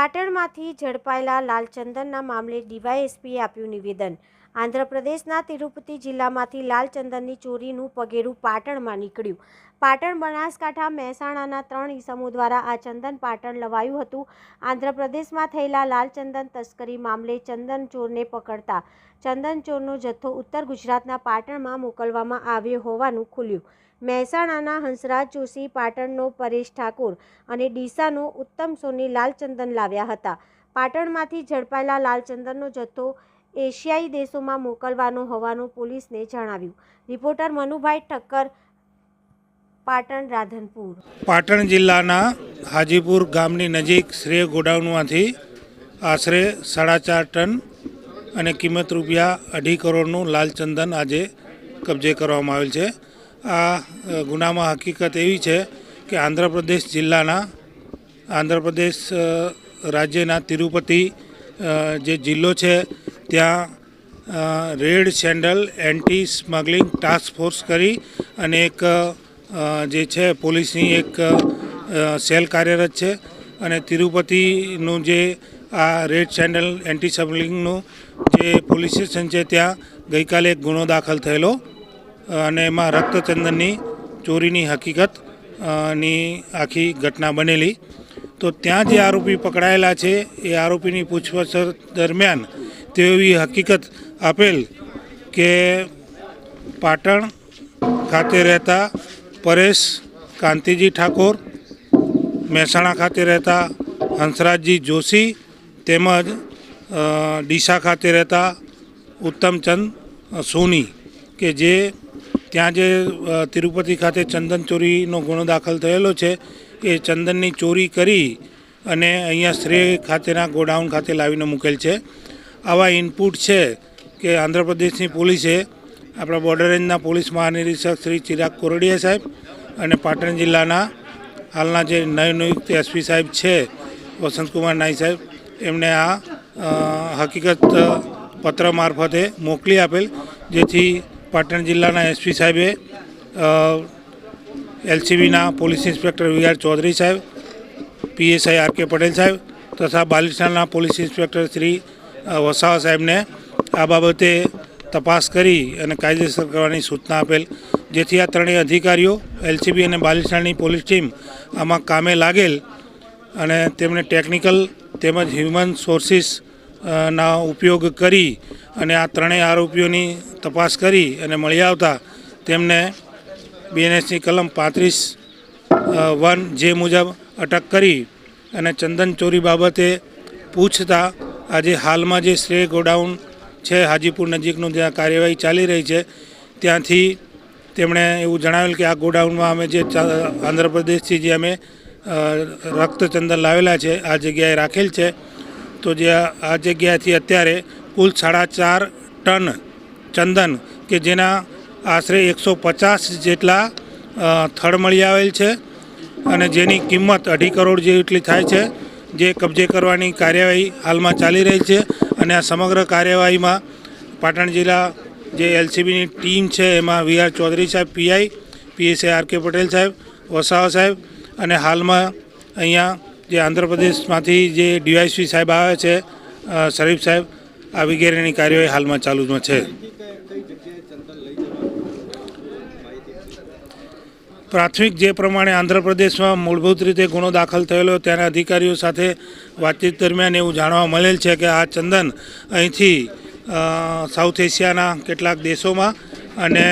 પાટણમાંથી ઝડપાયેલા લાલચંદનના મામલે ડીવાયએસપીએ આપ્યું નિવેદન. આંધ્રપ્રદેશના તિરુપતિ જિલ્લામાંથી લાલચંદનની ચોરીનું પગેરું પાટણમાં નીકળ્યું. પાટણ બનાસકાંઠા મહેસાણાના ત્રણ ઈસમો દ્વારા આ ચંદન પાટણ લવાયું હતું. આંધ્રપ્રદેશમાં થયેલા લાલચંદન તસ્કરી મામલે ચંદન ચોરને પકડતા ચંદન ચોરનો જથ્થો ઉત્તર ગુજરાતના પાટણમાં મોકલવામાં આવ્યો હોવાનું ખુલ્યું. મહેસાણાના હંસરાજ જોશી, પાટણનો પરેશ ઠાકોર અને ડીસાનો ઉત્તમ સોની લાલચંદન લાવ્યા હતા. પાટણમાંથી ઝડપાયેલા લાલચંદનનો જથ્થો એશિયાઈ દેશોમાં મોકલવાનો હોવાનું પોલીસને જણાવ્યું. રિપોર્ટર મનુભાઈ ઠક્કર, પાટણ રાધનપુર. પાટણ જિલ્લાના હાજીપુર ગામની નજીક શ્રેય ગોડાઉનમાંથી આશરે સાડા ચાર ટન અને કિંમત રૂપિયા અઢી કરોડનું લાલચંદન આજે કબજે કરવામાં આવેલ છે. આ ગુનામાં હકીકત એવી છે કે આંધ્રપ્રદેશ જિલ્લાના, આંધ્રપ્રદેશ રાજ્યના તિરુપતિ જે જિલ્લો છે, ત્યાં red sandal anti smuggling task force કરી અને એક જે છે પોલીસની એક સેલ કાર્યરત છે અને તિરુપતિનું જે આ રેડ સેન્ડલ એન્ટી સ્મગલિંગનું જે પોલીસ સ્ટેશન છે ત્યાં ગઈકાલે એક ગુનો દાખલ થયેલો અને એમાં રક્તચંદનની ચોરીની હકીકતની આખી ઘટના બનેલી. તો ત્યાં જે આરોપી પકડાયેલા છે, એ આરોપીની પૂછપરછ દરમિયાન તેઓ એવી હકીકત આપેલ કે પાટણ ખાતે રહેતા પરેશ કાંતિજી ઠાકોર, મહેસાણા ખાતે રહેતા હંસરાજજી જોશી તેમજ ડીસા ખાતે રહેતા ઉત્તમચંદ સોની કે જે ત્યાં જે તિરુપતિ ખાતે ચંદન ચોરીનો ગુનો દાખલ થયેલો છે, એ ચંદનની ચોરી કરી અને અહીંયા શ્રેય ખાતેના ગોડાઉન ખાતે લાવીને મૂકેલ છે. આવા ઇનપુટ છે કે આંધ્રપ્રદેશની પોલીસે આપણા બોર્ડર રેન્જના પોલીસ મહાનિરીક્ષક શ્રી ચિરાગ કોરડિયા સાહેબ અને પાટણ જિલ્લાના હાલના જે નવનિયુક્ત એસપી સાહેબ છે, વસંતકુમાર નાઈ સાહેબ એમણે આ હકીકત પત્ર મારફતે મોકલી આપેલ, જેથી પાટણ જિલ્લાના એસપી સાહેબે એલસીબીના પોલીસ ઇન્સ્પેક્ટર વી ચૌધરી સાહેબ, પીએસઆઈ આર કે પટેલ સાહેબ તથા બાલિસ્ટાના પોલીસ ઇન્સ્પેક્ટર શ્રી વસાવા સાહેબને આ બાબતે તપાસ કરી અને કાયદેસર કરવાની સૂચના આપેલ, જેથી આ ત્રણેય અધિકારીઓ, એલસીબી અને બાલિસ્ટાની પોલીસ ટીમ આમાં કામે લાગેલ અને તેમણે ટેકનિકલ તેમજ હ્યુમન સોર્સિસ ના ઉપયોગ કરી અને આ ત્રણેય આરોપીઓની તપાસ કરી અને મળી આવતા તેમને બીએનએસની કલમ પાંત્રીસ વન જે મુજબ અટક કરી અને ચંદન ચોરી બાબતે પૂછતા આજે હાલમાં જે શ્રેય ગોડાઉન છે, હાજીપુર નજીકનું જ્યાં કાર્યવાહી ચાલી રહી છે, ત્યાંથી તેમણે એવું જણાવેલ કે આ ગોડાઉનમાં અમે જે આંધ્રપ્રદેશથી જે અમે રક્ત રક્તચંદન લાવેલા છે, આ જગ્યાએ રાખેલ છે તો જે આ જગ્યાએથી અત્યારે કુલ સાડા ચાર ટન ચંદન કે જેના આશરે એકસો પચાસ જેટલા થળ મળી આવેલ છે અને જેની કિંમત અઢી કરોડ જેટલી થાય છે, જે કબજે કરવાની કાર્યવાહી હાલમાં ચાલી રહી છે અને આ સમગ્ર કાર્યવાહીમાં પાટણ જિલ્લા જે એલસીબીની ટીમ છે એમાં વી આર ચૌધરી સાહેબ PI PSI R K Patel સાહેબ, વસાવા સાહેબ અને હાલમાં અહીંયા જે આંધ્રપ્રદેશમાંથી જે ડીવાયસી સાહેબ આવે છે શરીફ સાહેબ, આ વગેરેની કાર્યવાહી હાલમાં ચાલુમાં છે. પ્રાથમિક જે પ્રમાણે આંધ્રપ્રદેશમાં મૂળભૂત રીતે ગુનો દાખલ થયેલો તેના અધિકારીઓ સાથે વાતચીત દરમિયાન એવું જાણવા મળેલ છે કે આ ચંદન અહીંથી સાઉથ એશિયાના કેટલાક દેશોમાં અને